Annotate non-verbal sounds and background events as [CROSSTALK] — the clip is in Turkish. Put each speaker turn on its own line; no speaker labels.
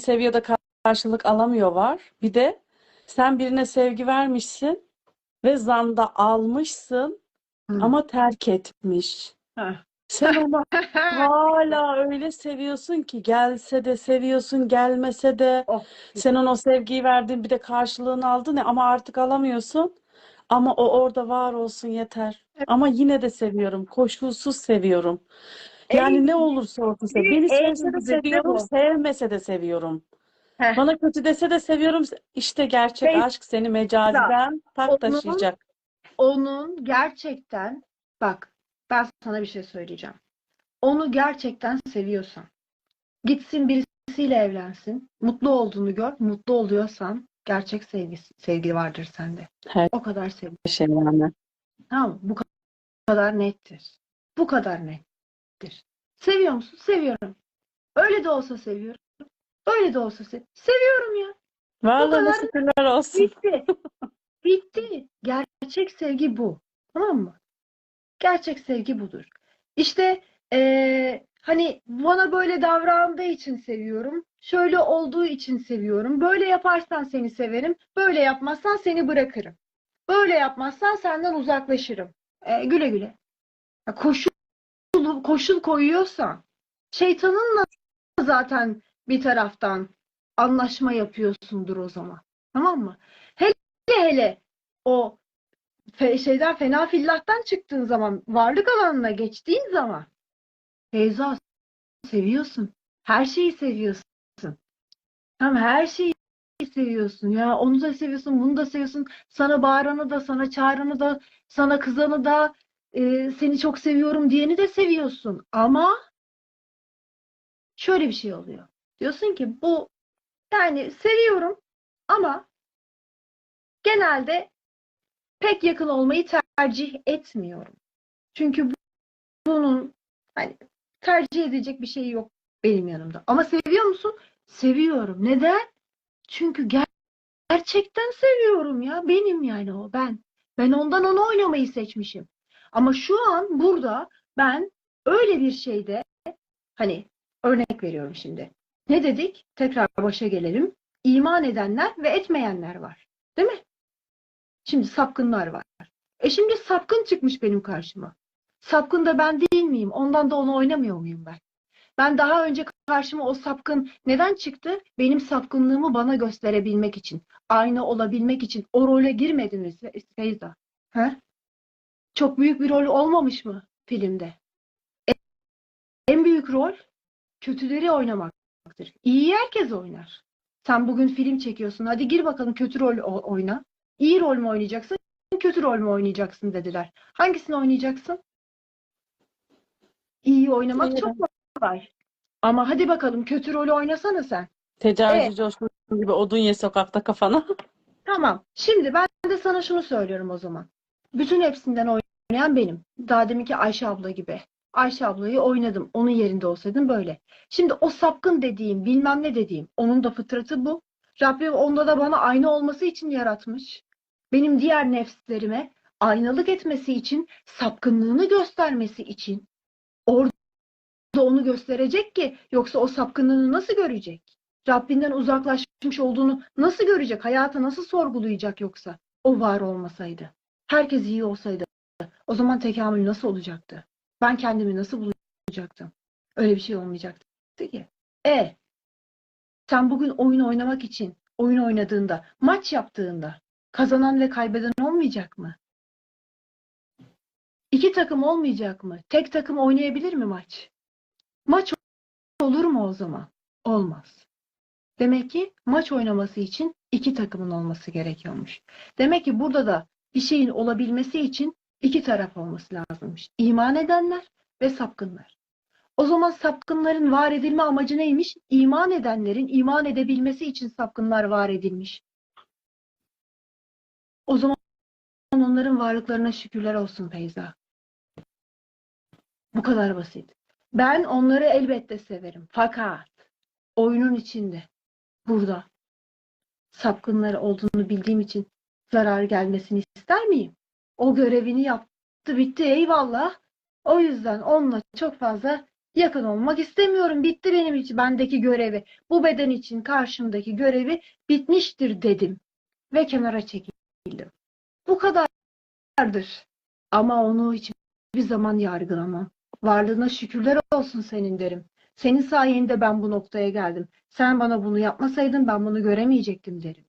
seviyor da karşılık alamıyor var. Bir de sen birine sevgi vermişsin ve zanda almışsın
Hı.
ama terk etmiş.
Heh.
Sen onu [LAUGHS] hala öyle seviyorsun ki gelse de seviyorsun, gelmese de
Oh.
sen ona o sevgiyi verdin bir de karşılığını aldın ya ama artık alamıyorsun. Ama o orada var olsun yeter. Ama yine de seviyorum. Koşulsuz seviyorum. Yani
En
ne olursa olsun sev. Beni
en
sevse de seviyorum,
bu.
sevmese de seviyorum.
Heh.
Bana kötü dese de seviyorum. İşte gerçek
Beyza,
aşk seni mecaziden tak
onun-
taşıyacak.
Onun gerçekten bak ben sana bir şey söyleyeceğim. Onu gerçekten seviyorsan gitsin birisiyle evlensin. Mutlu olduğunu gör. Mutlu oluyorsan gerçek sevgi, sevgi vardır sende.
Her
O kadar sevgi.
şey yani.
Tamam? Bu kadar nettir. Bu kadar nettir. Seviyor musun? Seviyorum. Öyle de olsa seviyorum. Öyle de olsa sev seviyorum ya.
Vallahi şükürler olsun.
Bitti. Bitti. Gerçek sevgi bu. Tamam mı? Gerçek sevgi budur. İşte eee, hani bana böyle davrandığı için seviyorum. Şöyle olduğu için seviyorum. Böyle yaparsan seni severim. Böyle yapmazsan seni bırakırım. Böyle yapmazsan senden uzaklaşırım. E, güle güle. Ya koşul, koşul koyuyorsan şeytanınla zaten bir taraftan anlaşma yapıyorsundur o zaman. Tamam mı? Hele hele o fe- şeyden fena fillahtan çıktığın zaman varlık alanına geçtiğin zaman Feyza seviyorsun. Her şeyi seviyorsun. Tamam her şeyi seviyorsun ya. Onu da seviyorsun, bunu da seviyorsun. Sana bağıranı da, sana çağıranı da, sana kızanı da, e, seni çok seviyorum diyeni de seviyorsun. Ama şöyle bir şey oluyor. Diyorsun ki bu yani seviyorum ama genelde pek yakın olmayı tercih etmiyorum. Çünkü bu- bunun hani tercih edecek bir şey yok benim yanımda. Ama seviyor musun? Seviyorum. Neden? Çünkü ger- gerçekten seviyorum ya. Benim yani o ben. Ben ondan onu oynamayı seçmişim. Ama şu an burada ben öyle bir şeyde hani örnek veriyorum şimdi. Ne dedik? Tekrar başa gelelim. İman edenler ve etmeyenler var. Değil mi? Şimdi sapkınlar var. E şimdi sapkın çıkmış benim karşıma. Sapkın da ben değil miyim? Ondan da onu oynamıyor muyum ben? Ben daha önce karşıma o sapkın neden çıktı? Benim sapkınlığımı bana gösterebilmek için. Aynı olabilmek için. O role girmedin mi Fe- Feyza? He? Çok büyük bir rol olmamış mı filmde? En büyük rol kötüleri oynamaktır. İyiyi herkes oynar. Sen bugün film çekiyorsun. Hadi gir bakalım kötü rol oyna. İyi rol mü oynayacaksın? Kötü rol mü oynayacaksın dediler. Hangisini oynayacaksın? İyi oynamak
İyi.
çok kolay. Ama hadi bakalım kötü rolü oynasana sen.
Tecavüzcü
Evet.
Coşkun gibi odun ye sokakta kafana.
Tamam. Şimdi ben de sana şunu söylüyorum o zaman. Bütün hepsinden oynayan benim. Daha deminki Ayşe abla gibi. Ayşe ablayı oynadım. Onun yerinde olsaydım böyle. Şimdi o sapkın dediğim, bilmem ne dediğim, onun da fıtratı bu. Rabbim onda da bana aynı olması için yaratmış. Benim diğer nefslerime aynalık etmesi için, sapkınlığını göstermesi için. Orada onu gösterecek ki yoksa o sapkınlığını nasıl görecek? Rabbinden uzaklaşmış olduğunu nasıl görecek? Hayatı nasıl sorgulayacak yoksa? O var olmasaydı. Herkes iyi olsaydı. O zaman tekamül nasıl olacaktı? Ben kendimi nasıl bulacaktım? Öyle bir şey olmayacaktı ki. E sen bugün oyun oynamak için oyun oynadığında, maç yaptığında kazanan ve kaybeden olmayacak mı? İki takım olmayacak mı? Tek takım oynayabilir mi maç? Maç olur mu o zaman? Olmaz. Demek ki maç oynaması için iki takımın olması gerekiyormuş. Demek ki burada da bir şeyin olabilmesi için iki taraf olması lazımmış. İman edenler ve sapkınlar. O zaman sapkınların var edilme amacı neymiş? İman edenlerin iman edebilmesi için sapkınlar var edilmiş. O zaman onların varlıklarına şükürler olsun Feyza. Bu kadar basit. Ben onları elbette severim. Fakat oyunun içinde burada sapkınlar olduğunu bildiğim için zarar gelmesini ister miyim? O görevini yaptı, bitti, eyvallah. O yüzden onunla çok fazla Yakın olmak istemiyorum. Bitti benim için bendeki görevi. Bu beden için karşımdaki görevi bitmiştir dedim. Ve kenara çekildim. Bu kadardır. Ama onu hiçbir zaman yargılamam. Varlığına şükürler olsun senin derim. Senin sayende ben bu noktaya geldim. Sen bana bunu yapmasaydın ben bunu göremeyecektim derim.